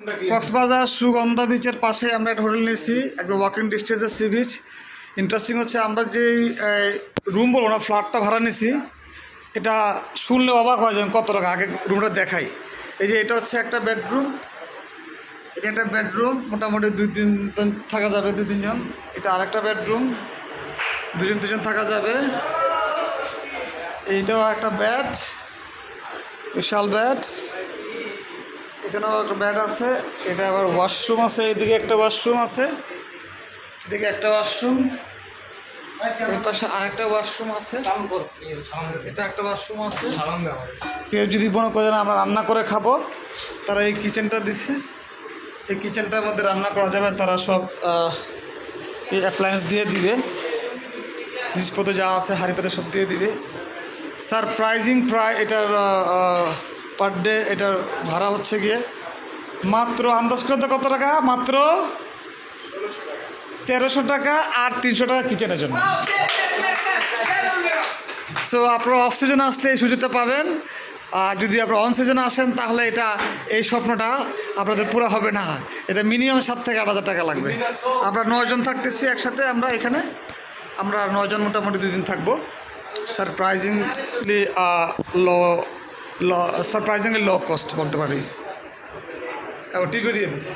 কক্সবাজার সুগন্ধা বিচের পাশে আমরা একটা হোটেল নিয়েছি, একদম ওয়াকিং ডিস্টেন্সের সি বিচ ইন্টারেস্টিং হচ্ছে আমরা যেই রুম বলব না ফ্ল্যাটটা ভাড়া নিয়েছি, এটা শুনলে অবাক হয় যেন কত টাকা, আগে রুমটা দেখাই। এই যে এটা হচ্ছে একটা বেডরুম এটা একটা বেডরুম মোটামুটি দুই তিনজন থাকা যাবে দুই তিনজন এটা আরেকটা বেডরুম দুজন দুজন থাকা যাবে। এইটাও একটা ব্যাট বিশাল বেড এখানেও একটা ব্যাড আছে, এটা আবার ওয়াশরুম আছে, এদিকে একটা ওয়াশরুম আছে, এদিকে একটা ওয়াশরুম এর পাশে আরেকটা ওয়াশরুম আছে, এটা একটা ওয়াশরুম আছে। কেউ যদি মনে করেন আমরা রান্না করে খাব, তারা এই কিচেনটা দিছে। এই কিচেনটার মধ্যে রান্না করা যাবে, তারা সব এই অ্যাপ্লায়েন্স দিয়ে দিবে। জিনিসপত্র যা আছে হাঁড়ি পাতে সব দিয়ে দিবে। সারপ্রাইজিং প্রায় এটার পার ডে এটার ভাড়া হচ্ছে গিয়ে মাত্র আন্দাজ করতে কত টাকা? মাত্র তেরোশো টাকা আর তিনশো টাকা কিচেনের জন্য। সো আপনারা অফ সিজনে আসলে এই সুযোগটা পাবেন। আর যদি আপনারা অন সিজনে আসেন, তাহলে এটা, এই স্বপ্নটা আপনাদের পুরো হবে না। এটা মিনিমাম সাত থেকে আট হাজার টাকা লাগবে। আমরা নয়জন থাকতেছি একসাথে, আমরা এখানে। আমরা নয়জন মোটামুটি দুই দিন থাকব। Surprisingly low low surprisingly low cost বলতে পারি। টিপে দিয়ে দিচ্ছি